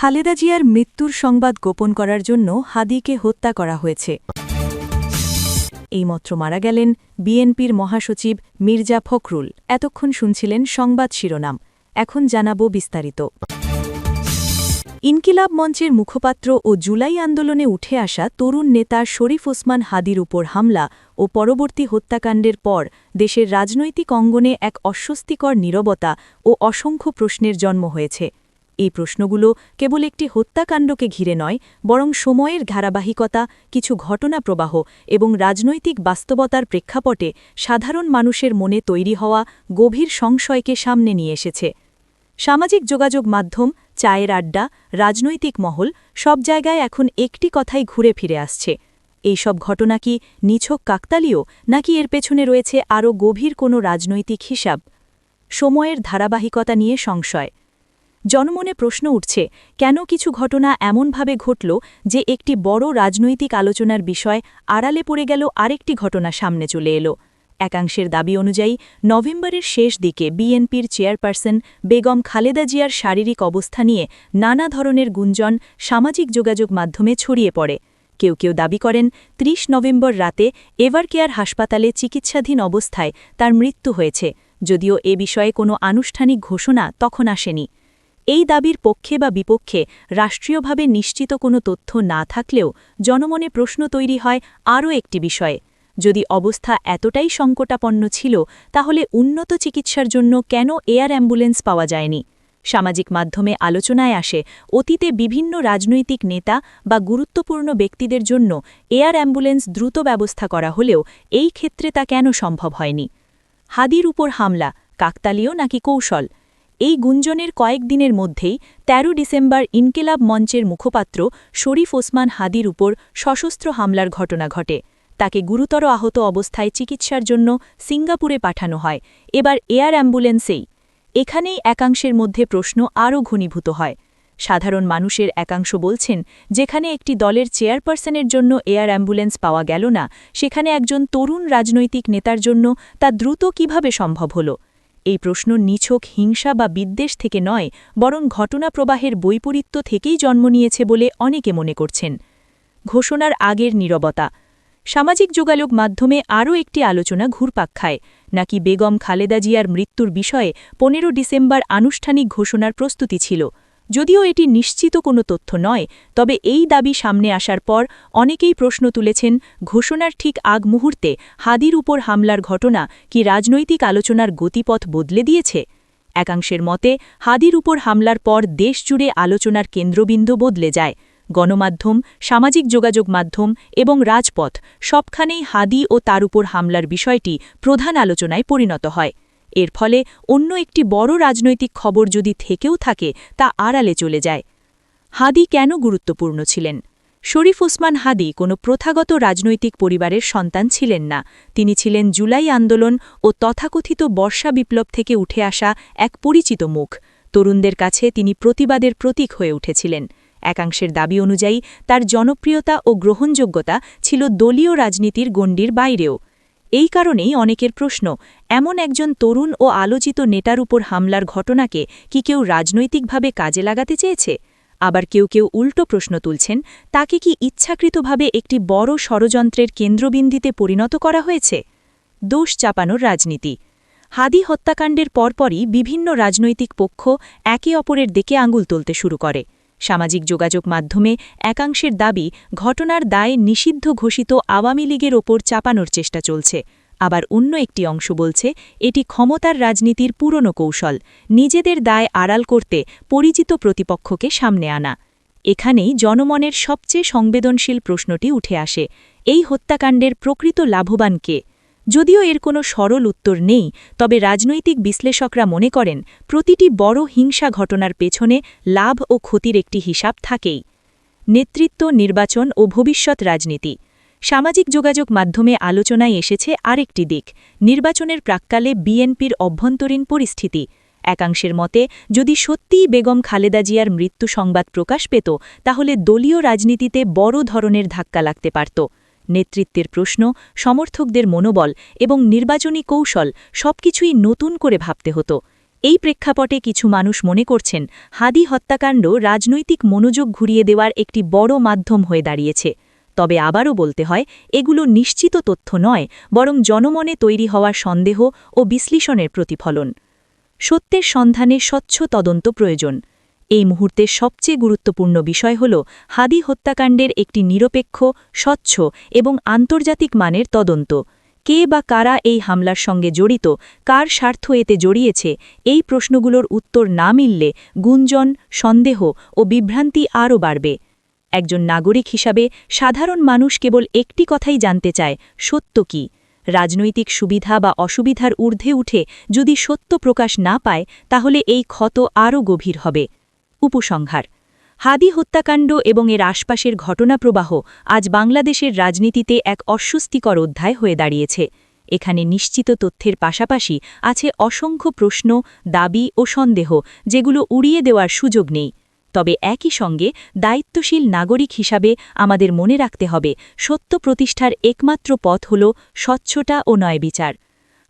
খালেদা জিয়ার মৃত্যুর সংবাদ গোপন করার জন্য হাদিকে হত্যা করা হয়েছে। এইমাত্র মারা গেলেন বিএনপির মহাসচিব মির্জা ফখরুল। এতক্ষণ শুনছিলেন সংবাদ শিরোনাম। এখন জানাব বিস্তারিত। ইনকিলাব মঞ্চের মুখপাত্র ও জুলাই আন্দোলনে উঠে আসা তরুণ নেতা শরীফ ওসমান হাদির উপর হামলা ও পরবর্তী হত্যাকাণ্ডের পর দেশের রাজনৈতিক অঙ্গনে এক অস্বস্তিকর নীরবতা ও অসংখ্য প্রশ্নের জন্ম হয়েছে। এই প্রশ্নগুলো কেবল একটি হত্যাকাণ্ডকে ঘিরে নয়, বরং সময়ের ধারাবাহিকতা, কিছু ঘটনা প্রবাহ এবং রাজনৈতিক বাস্তবতার প্রেক্ষাপটে সাধারণ মানুষের মনে তৈরি হওয়া গভীর সংশয়কে সামনে নিয়ে এসেছে। সামাজিক যোগাযোগ মাধ্যম, চায়ের আড্ডা, রাজনৈতিক মহল সব জায়গায় এখন একটি কথাই ঘুরে ফিরে আসছে। এই সব ঘটনা কি নিছক কাকতালীয়, নাকি এর পেছনে রয়েছে আরও গভীর কোনো রাজনৈতিক হিসাব? সময়ের ধারাবাহিকতা নিয়ে সংশয়। জনমনে প্রশ্ন উঠছে, কেন কিছু ঘটনা এমনভাবে ঘটল যে একটি বড় রাজনৈতিক আলোচনার বিষয় আড়ালে পড়ে গেল আরেকটি ঘটনা সামনে চলে এলো। একাংশের দাবি অনুযায়ী, নভেম্বরের শেষ দিকে বিএনপির চেয়ারপারসন বেগম খালেদা জিয়ার শারীরিক অবস্থা নিয়ে নানা ধরনের গুঞ্জন সামাজিক যোগাযোগ মাধ্যমে ছড়িয়ে পড়ে। কেউ কেউ দাবি করেন ৩০ নভেম্বর রাতে এভারকেয়ার হাসপাতালে চিকিৎসাধীন অবস্থায় তার মৃত্যু হয়েছে, যদিও এ বিষয়ে কোনো আনুষ্ঠানিক ঘোষণা তখন আসেনি। এই দাবির পক্ষে বা বিপক্ষে রাষ্ট্রীয়ভাবে নিশ্চিত কোনো তথ্য না থাকলেও জনমনে প্রশ্ন তৈরি হয় আরও একটি বিষয়ে। যদি অবস্থা এতটাই সংকটাপন্ন ছিল, তাহলে উন্নত চিকিৎসার জন্য কেন এয়ার অ্যাম্বুলেন্স পাওয়া যায়নি? সামাজিক মাধ্যমে আলোচনায় আসে, অতীতে বিভিন্ন রাজনৈতিক নেতা বা গুরুত্বপূর্ণ ব্যক্তিদের জন্য এয়ার অ্যাম্বুলেন্স দ্রুত ব্যবস্থা করা হলেও এই ক্ষেত্রে তা কেন সম্ভব হয়নি? হাদির উপর হামলা, কাকতালীয় নাকি কৌশল? এই গুঞ্জনের কয়েকদিনের মধ্যেই ১৩ ডিসেম্বর ইনকেলাব মঞ্চের মুখপাত্র শরীফ ওসমান হাদির উপর সশস্ত্র হামলার ঘটনা ঘটে। তাকে গুরুতর আহত অবস্থায় চিকিৎসার জন্য সিঙ্গাপুরে পাঠানো হয়। এবার এয়ার অ্যাম্বুলেন্সেই। এখানেই একাংশের মধ্যে প্রশ্ন আরও ঘনীভূত হয়। সাধারণ মানুষের একাংশ বলছেন, যেখানে একটি দলের চেয়ারপারসনের জন্য এয়ার অ্যাম্বুলেন্স পাওয়া গেল না, সেখানে একজন তরুণ রাজনৈতিক নেতার জন্য তা দ্রুত কীভাবে সম্ভব হলো? এই প্রশ্ন নিছক হিংসা বা বিদ্বেষ থেকে নয়, বরং ঘটনা প্রবাহের বৈপরীত্য থেকেই জন্ম নিয়েছে বলে অনেকে মনে করছেন। ঘোষণার আগের নীরবতা। সামাজিক যোগাযোগ মাধ্যমে আরও একটি আলোচনা ঘুরপাক খায়। নাকি বেগম খালেদা জিয়ার মৃত্যুর বিষয়ে পনেরো ডিসেম্বর আনুষ্ঠানিক ঘোষণার প্রস্তুতি ছিল? যদিও এটি নিশ্চিত কোনো তথ্য নয়, তবে এই দাবি সামনে আসার পর অনেকেই প্রশ্ন তুলেছেন, ঘোষণার ঠিক আগ মুহূর্তে হাদির উপর হামলার ঘটনা কি রাজনৈতিক আলোচনার গতিপথ বদলে দিয়েছে? একাংশের মতে, হাদির উপর হামলার পর দেশজুড়ে আলোচনার কেন্দ্রবিন্দু বদলে যায়। গণমাধ্যম, সামাজিক যোগাযোগ মাধ্যম এবং রাজপথ সবখানেই হাদি ও তার উপর হামলার বিষয়টি প্রধান আলোচনায় পরিণত হয়। এর ফলে অন্য একটি বড় রাজনৈতিক খবর যদি থেকেও থাকে, তা আড়ালে চলে যায়। হাদি কেন গুরুত্বপূর্ণ ছিলেন? শরীফ ওসমান হাদি কোনো প্রথাগত রাজনৈতিক পরিবারের সন্তান ছিলেন না। তিনি ছিলেন জুলাই আন্দোলন ও তথাকথিত বর্ষা বিপ্লব থেকে উঠে আসা এক পরিচিত মুখ। তরুণদের কাছে তিনি প্রতিবাদের প্রতীক হয়ে উঠেছিলেন। একাংশের দাবি অনুযায়ী, তার জনপ্রিয়তা ও গ্রহণযোগ্যতা ছিল দলীয় রাজনীতির গণ্ডির বাইরেও। এই কারণেই অনেকের প্রশ্ন, এমন একজন তরুণ ও আলোচিত নেতার উপর হামলার ঘটনাকে কি কেউ রাজনৈতিকভাবে কাজে লাগাতে চেয়েছে? আবার কেউ কেউ উল্টো প্রশ্ন তুলছেন, তাকে কি ইচ্ছাকৃতভাবে একটি বড় ষড়যন্ত্রের কেন্দ্রবিন্দিতে পরিণত করা হয়েছে? দোষ চাপানোর রাজনীতি। হাদি হত্যাকাণ্ডের পরপরই বিভিন্ন রাজনৈতিক পক্ষ একে অপরের দিকে আঙুল তুলতে শুরু করে। সামাজিক যোগাযোগ মাধ্যমে একাংশের দাবি ঘটনার দায় নিষিদ্ধ ঘোষিত আওয়ামী লীগের ওপর চাপানোর চেষ্টা চলছে। আবার অন্য একটি অংশ বলছে, এটি ক্ষমতার রাজনীতির পুরনো কৌশল, নিজেদের দায় আড়াল করতে পরিচিত প্রতিপক্ষকে সামনে আনা। এখানেই জনমনের সবচেয়ে সংবেদনশীল প্রশ্নটি উঠে আসে, এই হত্যাকাণ্ডের প্রকৃত লাভবান কে? যদিও এর কোনো সরল উত্তর নেই, তবে রাজনৈতিক বিশ্লেষকরা মনে করেন, প্রতিটি বড় হিংসা ঘটনার পেছনে লাভ ও ক্ষতির একটি হিসাব থাকেই। নেতৃত্ব, নির্বাচন ও ভবিষ্যৎ রাজনীতি। সামাজিক যোগাযোগ মাধ্যমে আলোচনায় এসেছে আরেকটি দিক, নির্বাচনের প্রাক্কালে বিএনপির অভ্যন্তরীণ পরিস্থিতি। একাংশের মতে, যদি সত্যিই বেগম খালেদা জিয়ার মৃত্যু সংবাদ প্রকাশ পেত, তাহলে দলীয় রাজনীতিতে বড় ধরনের ধাক্কা লাগতে পারত। নেতৃত্বের প্রশ্ন, সমর্থকদের মনোবল এবং নির্বাচনী কৌশল সবকিছুই নতুন করে ভাবতে হতো। এই প্রেক্ষাপটে কিছু মানুষ মনে করছেন, হাদি হত্যাকাণ্ড রাজনৈতিক মনোযোগ ঘুরিয়ে দেওয়ার একটি বড় মাধ্যম হয়ে দাঁড়িয়েছে। তবে আবারও বলতে হয়, এগুলো নিশ্চিত তথ্য নয়, বরং জনমনে তৈরি হওয়া সন্দেহ ও বিশ্লেষণের প্রতিফলন। সত্যের সন্ধানে স্বচ্ছ তদন্ত প্রয়োজন। এই মুহূর্তে সবচেয়ে গুরুত্বপূর্ণ বিষয় হল, হাদি হত্যাকাণ্ডের একটি নিরপেক্ষ, স্বচ্ছ এবং আন্তর্জাতিক মানের তদন্ত। কে বা কারা এই হামলার সঙ্গে জড়িত, কার স্বার্থ এতে জড়িয়েছে, এই প্রশ্নগুলোর উত্তর না মিললে গুঞ্জন, সন্দেহ ও বিভ্রান্তি আরও বাড়বে। একজন নাগরিক হিসাবে, সাধারণ মানুষ কেবল একটি কথাই জানতে চায়, সত্য কি? রাজনৈতিক সুবিধা বা অসুবিধার ঊর্ধ্বে উঠে যদি সত্য প্রকাশ না পায়, তাহলে এই ক্ষত আরও গভীর হবে। উপসংহার। হাদি হত্যাকাণ্ড এবং এর আশপাশের ঘটনাপ্রবাহ আজ বাংলাদেশের রাজনীতিতে এক অস্বস্তিকর অধ্যায় হয়ে দাঁড়িয়েছে। এখানে নিশ্চিত তথ্যের পাশাপাশি আছে অসংখ্য প্রশ্ন, দাবি ও সন্দেহ, যেগুলো উড়িয়ে দেওয়ার সুযোগ নেই। তবে একই সঙ্গে দায়িত্বশীল নাগরিক হিসাবে আমাদের মনে রাখতে হবে, সত্য প্রতিষ্ঠার একমাত্র পথ হল স্বচ্ছতা ও নয় বিচার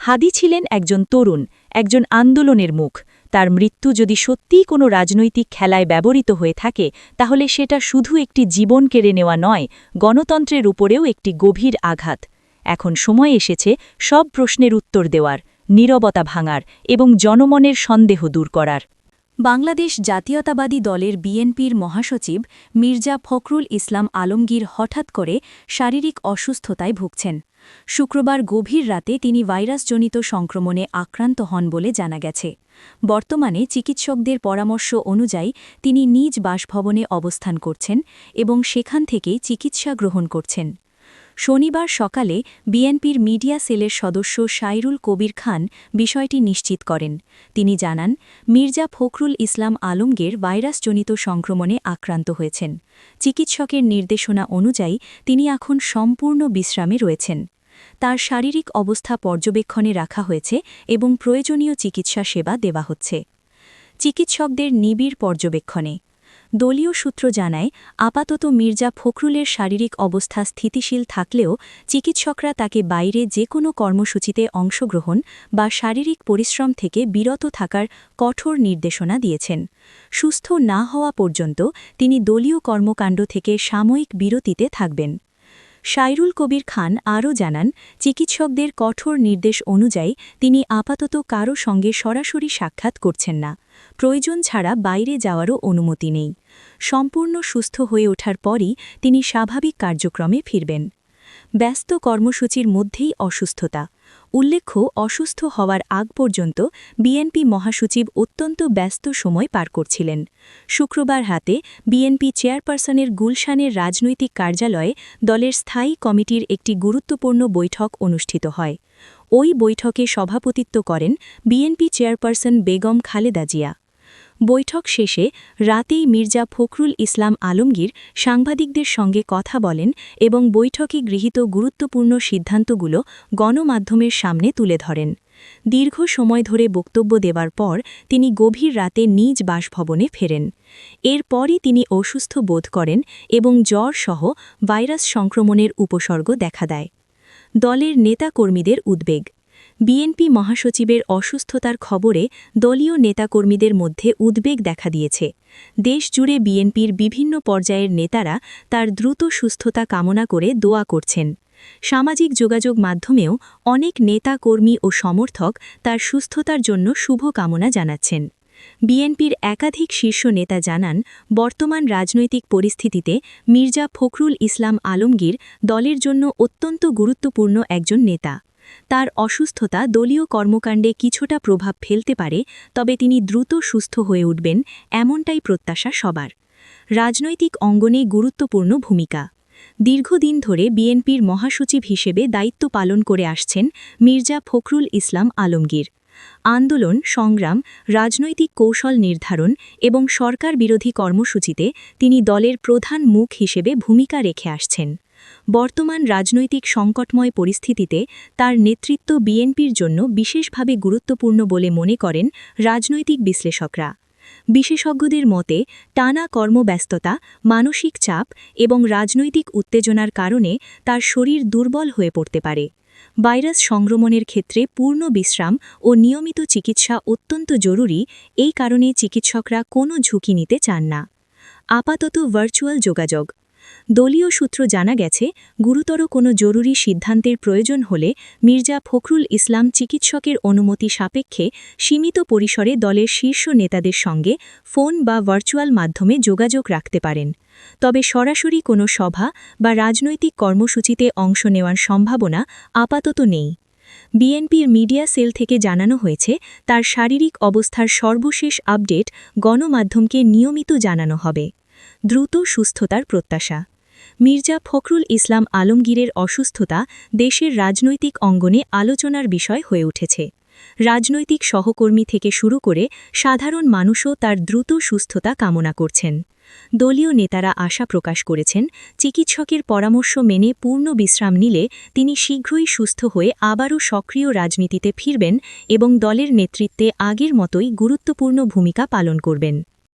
হাদি ছিলেন একজন তরুণ, একজন আন্দোলনের মুখ। তার মৃত্যু যদি সত্যিই কোনো রাজনৈতিক খেলায় ব্যবহৃত হয়ে থাকে, তাহলে সেটা শুধু একটি জীবন কেড়ে নেওয়া নয়, গণতন্ত্রের উপরেও একটি গভীর আঘাত। এখন সময় এসেছে সব প্রশ্নের উত্তর দেওয়ার, নীরবতা ভাঙার এবং জনমনের সন্দেহ দূর করার। বাংলাদেশ জাতীয়তাবাদী দলের বিএনপির মহাসচিব মির্জা ফখরুল ইসলাম আলমগীর হঠাৎ করে শারীরিক অসুস্থতায় ভুগছেন। শুক্রবার গভীর রাতে তিনি ভাইরাসজনিত সংক্রমণে আক্রান্ত হন বলে জানা গেছে। বর্তমানে চিকিৎসকদের পরামর্শ অনুযায়ী তিনি নিজ বাসভবনে অবস্থান করছেন এবং সেখান থেকেই চিকিৎসা গ্রহণ করছেন। শনিবার সকালে বিএনপির মিডিয়া সেলের সদস্য সাইরুল কবির খান বিষয়টি নিশ্চিত করেন। তিনি জানান, মির্জা ফখরুল ইসলাম আলমগীর ভাইরাসজনিত সংক্রমণে আক্রান্ত হয়েছেন। চিকিৎসকের নির্দেশনা অনুযায়ী তিনি এখন সম্পূর্ণ বিশ্রামে রয়েছেন। তার শারীরিক অবস্থা পর্যবেক্ষণে রাখা হয়েছে এবং প্রয়োজনীয় চিকিৎসা সেবা দেওয়া হচ্ছে। চিকিৎসকদের নিবিড় পর্যবেক্ষণে দলীয় সূত্র জানায়, আপাতত মির্জা ফখরুলের শারীরিক অবস্থা স্থিতিশীল থাকলেও চিকিৎসকরা তাকে বাইরে যে কোনো কর্মসূচিতে অংশগ্রহণ বা শারীরিক পরিশ্রম থেকে বিরত থাকার কঠোর নির্দেশনা দিয়েছেন। সুস্থ না হওয়া পর্যন্ত তিনি দলীয় কর্মকাণ্ড থেকে সাময়িক বিরতিতে থাকবেন। সাইরুল কবির খান আরও জানান, চিকিৎসকদের কঠোর নির্দেশ অনুযায়ী তিনি আপাতত কারও সঙ্গে সরাসরি সাক্ষাৎ করছেন না। প্রয়োজন ছাড়া বাইরে যাওয়ারও অনুমতি নেই। সম্পূর্ণ সুস্থ হয়ে ওঠার পরই তিনি স্বাভাবিক কার্যক্রমে ফিরবেন। ব্যস্ত কর্মসূচির মধ্যেই অসুস্থতা। উল্লেখ্য, অসুস্থ হওয়ার আগ পর্যন্ত বিএনপি মহাসচিব অত্যন্ত ব্যস্ত সময় পার করছিলেন। শুক্রবার হাতে বিএনপি চেয়ারপারসনের গুলশানের রাজনৈতিক কার্যালয়ে দলের স্থায়ী কমিটির একটি গুরুত্বপূর্ণ বৈঠক অনুষ্ঠিত হয়। ওই বৈঠকে সভাপতিত্ব করেন বিএনপি চেয়ারপারসন বেগম খালেদা জিয়া। বৈঠক শেষে রাতেই মির্জা ফখরুল ইসলাম আলমগীর সাংবাদিকদের সঙ্গে কথা বলেন এবং বৈঠকে গৃহীত গুরুত্বপূর্ণ সিদ্ধান্তগুলো গণমাধ্যমের সামনে তুলে ধরেন। দীর্ঘ সময় ধরে বক্তব্য দেওয়ার পর তিনি গভীর রাতে নিজ বাসভবনে ফেরেন। এরপরই তিনি অসুস্থ বোধ করেন এবং জ্বর সহ ভাইরাস সংক্রমণের উপসর্গ দেখা দেয়। দলের নেতাকর্মীদের উদ্বেগ বিএনপি মহাসচিবের অসুস্থতার খবরে দলীয় নেতাকর্মীদের মধ্যে উদ্বেগ দেখা দিয়েছে। দেশজুড়ে বিএনপির বিভিন্ন পর্যায়ের নেতারা তার দ্রুত সুস্থতা কামনা করে দোয়া করছেন। সামাজিক যোগাযোগ মাধ্যমেও অনেক নেতা কর্মী ও সমর্থক তার সুস্থতার জন্য শুভ কামনা জানাচ্ছেন। বিএনপির একাধিক শীর্ষ নেতা জানান, বর্তমান রাজনৈতিক পরিস্থিতিতে মির্জা ফখরুল ইসলাম আলমগীর দলের জন্য অত্যন্ত গুরুত্বপূর্ণ একজন নেতা। তার অসুস্থতা দলীয় কর্মকাণ্ডে কিছুটা প্রভাব ফেলতে পারে, তবে তিনি দ্রুত সুস্থ হয়ে উঠবেন, এমনটাই প্রত্যাশা সবার। রাজনৈতিক অঙ্গনে গুরুত্বপূর্ণ ভূমিকা। দীর্ঘদিন ধরে বিএনপির মহাসচিব হিসেবে দায়িত্ব পালন করে আসছেন মির্জা ফখরুল ইসলাম আলমগীর। আন্দোলন, সংগ্রাম, রাজনৈতিক কৌশল নির্ধারণ এবং সরকার বিরোধী কর্মসূচিতে তিনি দলের প্রধান মুখ হিসেবে ভূমিকা রেখে আসছেন। বর্তমান রাজনৈতিক সংকটময় পরিস্থিতিতে তার নেতৃত্ব বিএনপির জন্য বিশেষভাবে গুরুত্বপূর্ণ বলে মনে করেন রাজনৈতিক বিশ্লেষকরা। বিশেষজ্ঞদের মতে, টানা কর্মব্যস্ততা, মানসিক চাপ এবং রাজনৈতিক উত্তেজনার কারণে তার শরীর দুর্বল হয়ে পড়তে পারে। ভাইরাস সংক্রমণের ক্ষেত্রে পূর্ণ বিশ্রাম ও নিয়মিত চিকিৎসা অত্যন্ত জরুরি, এই কারণে চিকিৎসকরা কোনো ঝুঁকি নিতে চান না। আপাতত ভার্চুয়াল যোগাযোগ দলীয় সূত্র জানা গেছে, গুরুতর কোনো জরুরি সিদ্ধান্তের প্রয়োজন হলে মির্জা ফখরুল ইসলাম চিকিৎসকের অনুমতি সাপেক্ষে সীমিত পরিসরে দলের শীর্ষ নেতাদের সঙ্গে ফোন বা ভার্চুয়াল মাধ্যমে যোগাযোগ রাখতে পারেন। তবে সরাসরি কোনো সভা বা রাজনৈতিক কর্মসূচিতে অংশ নেওয়ার সম্ভাবনা আপাতত নেই। বিএনপির মিডিয়া সেল থেকে জানানো হয়েছে, তার শারীরিক অবস্থার সর্বশেষ আপডেট গণমাধ্যমকে নিয়মিত জানানো হবে। দ্রুত সুস্থতার প্রত্যাশা। মির্জা ফখরুল ইসলাম আলমগীরের অসুস্থতা দেশের রাজনৈতিক অঙ্গনে আলোচনার বিষয় হয়ে উঠেছে। রাজনৈতিক সহকর্মী থেকে শুরু করে সাধারণ মানুষও তার দ্রুত সুস্থতা কামনা করছেন। দলীয় নেতারা আশা প্রকাশ করেছেন, চিকিৎসকের পরামর্শ মেনে পূর্ণ বিশ্রাম নিলে তিনি শীঘ্রই সুস্থ হয়ে আবারও সক্রিয় রাজনীতিতে ফিরবেন এবং দলের নেতৃত্বে আগের মতোই গুরুত্বপূর্ণ ভূমিকা পালন করবেন।